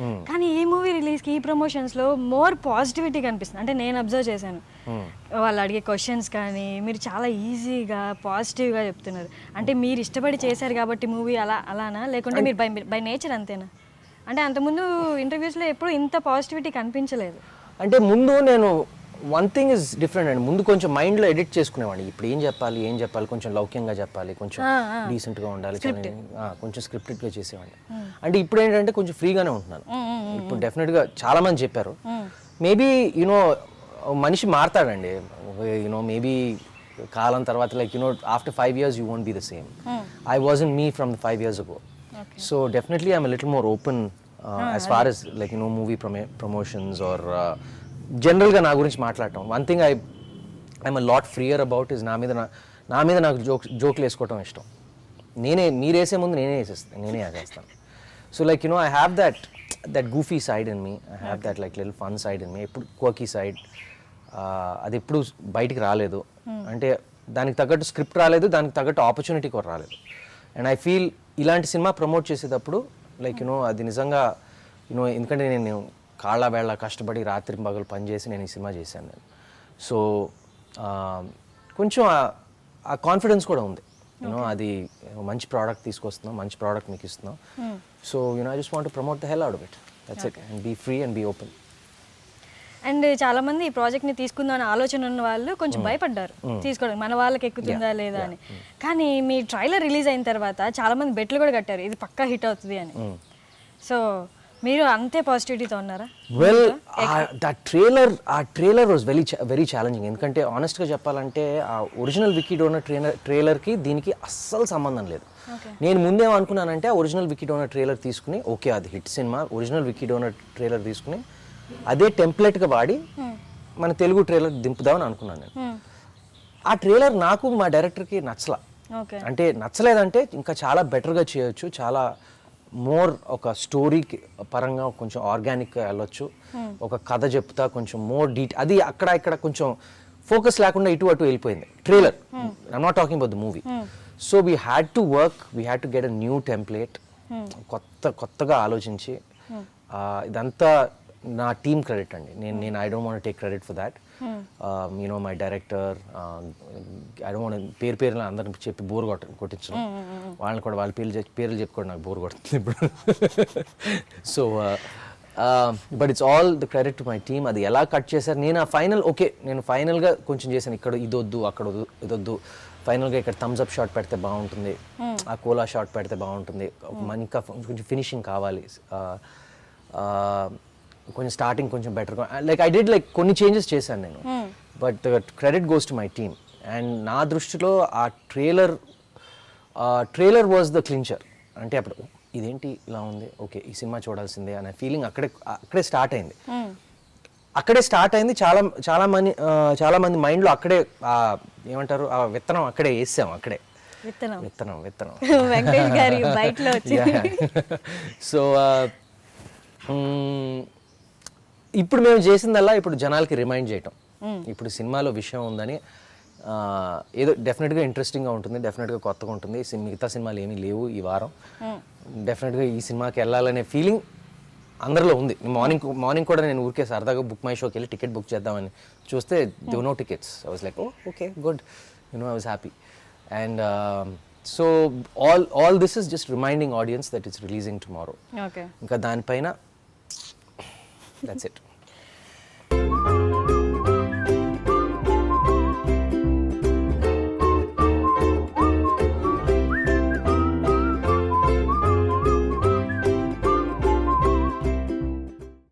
కానీ ఈ మూవీ రిలీజ్కి ఈ ప్రమోషన్స్లో మోర్ పాజిటివిటీ కనిపిస్తుంది. అంటే నేను అబ్జర్వ్ చేశాను. వాళ్ళు అడిగే క్వశ్చన్స్ కానీ మీరు చాలా ఈజీగా పాజిటివ్గా చెప్తున్నారు. అంటే మీరు ఇష్టపడి చేశారు కాబట్టి మూవీ అలా అలానా? లేకుంటే మీరు బై బై నేచర్ అంతేనా? అంటే అంతకుముందు ఇంటర్వ్యూస్లో ఎప్పుడు ఇంత పాజిటివిటీ కనిపించలేదు. అంటే ముందు నేను వన్ థింగ్ ఇస్ డిఫరెంట్ అండి. ముందు కొంచెం మైండ్లో ఎడిట్ చేసుకునేవాడిని. ఇప్పుడు ఏం చెప్పాలి ఏం చెప్పాలి కొంచెం లౌక్యంగా చెప్పాలి కొంచెం డీసెంట్గా ఉండాలి చాలా- ఆ, కొంచెం స్క్రిప్టెడ్గా చేసేవాడిని. అంటే ఇప్పుడు ఏంటంటే కొంచెం ఫ్రీగానే ఉంటున్నాను. ఇప్పుడు డెఫినెట్గా చాలా మంది చెప్పారు. మేబీ యూనో మనిషి మారతాడండి. యూనో మేబీ కాలం తర్వాత like you know after five years you won't be the same I wasn't me from the five years ago so definitely I'm little more open as far as like you know movie promotions are జనరల్గా నా గురించి మాట్లాడటం. One thing I I'm lot freer about is నా మీద నా నా మీద నాకు జోక్ జోకులు వేసుకోవటం ఇష్టం. నేనే మీరు వేసే ముందు నేనే వేసేస్తాను నేనే వేసేస్తాను so like you know I have that that goofy side in me I have that like lil fun side in me ఎప్పుడు కోకీ సైడ్ అది ఎప్పుడు బయటికి రాలేదు. అంటే దానికి తగ్గట్టు స్క్రిప్ట్ రాలేదు దానికి తగ్గట్టు ఆపర్చునిటీ కూడా రాలేదు. అండ్ ఐ ఫీల్ ఇలాంటి సినిమా ప్రమోట్ చేసేటప్పుడు లైక్ యునో అది నిజంగా యూనో ఎందుకంటే నేను కాళ్ళ వేళ కష్టపడి రాత్రి పగలు పనిచేసి నేను ఈ సినిమా చేశాను నేను. సో కొంచెం ఆ- కాన్ఫిడెన్స్ కూడా ఉంది. యూనో అది మంచి ప్రోడక్ట్ తీసుకొస్తున్నాం మంచి ప్రోడక్ట్ మీకు ఇస్తున్నాం. So you know I just want promote the hell out it that's it and be free and be open and చాలా మంది ఈ ప్రాజెక్ట్ని తీసుకుందాం అనే ఆలోచన ఉన్న వాళ్ళు కొంచెం భయపడ్డారు. తీసుకోవడం మన వాళ్ళకి ఎక్కుతుందా లేదా అని. కానీ మీ ట్రైలర్ రిలీజ్ అయిన తర్వాత చాలా మంది బెట్లు కూడా కట్టారు. ఇది పక్కా హిట్ అవుతుంది అని. సో మీరు అంతే పాజిటివిటీతో ఉన్నారా? వెల్ దట్ ట్రైలర్ ఆ trailer was very very challenging ఎందుకంటే ఆనెస్ట్గా చెప్పాలంటే ఆ ఒరిజినల్ వికీ డోనర్ ట్రైలర్ ట్రైలర్కి దీనికి అస్సలు సంబంధం లేదు. నేను ముందేం అనుకున్నానంటే ఆ ఒరిజినల్ వికీ డోనర్ ట్రైలర్ తీసుకుని ఓకే అది hit cinema original Vicky Donor trailer తీసుకుని అదే టెంప్లెట్గా వాడి మన తెలుగు ట్రైలర్ దింపుదామని అనుకున్నాను నేను. ఆ ట్రైలర్ నాకు మా డైరెక్టర్కి నచ్చలా. అంటే నచ్చలేదంటే ఇంకా చాలా బెటర్గా చేయొచ్చు చాలా మోర్ ఒక స్టోరీ పరంగా కొంచెం ఆర్గానిక్గా వెళ్ళొచ్చు. ఒక కథ చెప్తా కొంచెం మోర్ డీట్ అది అక్కడ ఇక్కడ కొంచెం ఫోకస్ లేకుండా ఇటు అటు వెళ్ళిపోయింది. Trailer I'm not talking about the movie so we had to work we had to get a new template కొత్త కొత్తగా ఆలోచించి ఆ, ఇదంతా నా టీమ్ క్రెడిట్ అండి. నేను నేను I don't want take credit for that you know my director I don't want పేరు పేరులో అందరిని చెప్పి బోర్ కొట్ట కొట్టించడం. వాళ్ళని కూడా వాళ్ళ పేర్లు చెప్పి పేర్లు చెప్పుకోవడం నాకు బోర్ కొడుతుంది ఇప్పుడు. So but it's all the credit to my team అది ఎలా కట్ చేశారు? నేను ఆ ఫైనల్ ఓకే నేను ఫైనల్గా కొంచెం చేశాను. ఇక్కడ ఇదొద్దు అక్కడ వద్దు, ఇదొద్దు ఫైనల్గా ఇక్కడ థమ్స్ అప్ షాట్ పెడితే బాగుంటుంది. ఆ కోలా షాట్ పెడితే బాగుంటుంది. ఇంకా కొంచెం ఫినిషింగ్ కావాలి. ఆ, ఆ, కొంచెం స్టార్టింగ్ కొంచెం బెటర్గా లైక్ ఐ డిడ్ లైక్ కొన్ని చేంజెస్ చేశాను నేను. But credit goes to my team and నా దృష్టిలో ఆ trailer trailer was the clincher అంటే అప్పుడు "ఓ, ఇదేంటి ఇలా ఉంది? ఓకే ఈ సినిమా చూడాల్సిందే అనే ఫీలింగ్ అక్కడే అక్కడే స్టార్ట్ అయింది. అక్కడే స్టార్ట్ అయింది. చాలా చాలా మంది చాలా మంది మైండ్లో అక్కడే ఏమంటారు ఆ విత్తనం అక్కడే వేసాం అక్కడే. విత్తనం. విత్తనం విత్తనం. సో ఇప్పుడు మేము చేసిందల్లా ఇప్పుడు జనాలకి రిమైండ్ చేయటం. ఇప్పుడు సినిమాలో విషయం ఉందని ఏదో డెఫినెట్గా ఇంట్రెస్టింగ్గా ఉంటుంది డెఫినెట్గా కొత్తగా ఉంటుంది. మిగతా సినిమాలు ఏమీ లేవు ఈ వారం. డెఫినెట్గా ఈ సినిమాకి వెళ్ళాలనే ఫీలింగ్ అందరిలో ఉంది. మార్నింగ్ మార్నింగ్ కూడా నేను ఊరికే సరదాగా బుక్ మై షోకి వెళ్ళి టికెట్ బుక్ చేద్దామని చూస్తే they no tickets I was like okay good you know I was happy and so all all this is just reminding audience that it's releasing tomorrow ఇంకా దానిపైన దట్స్ ఇట్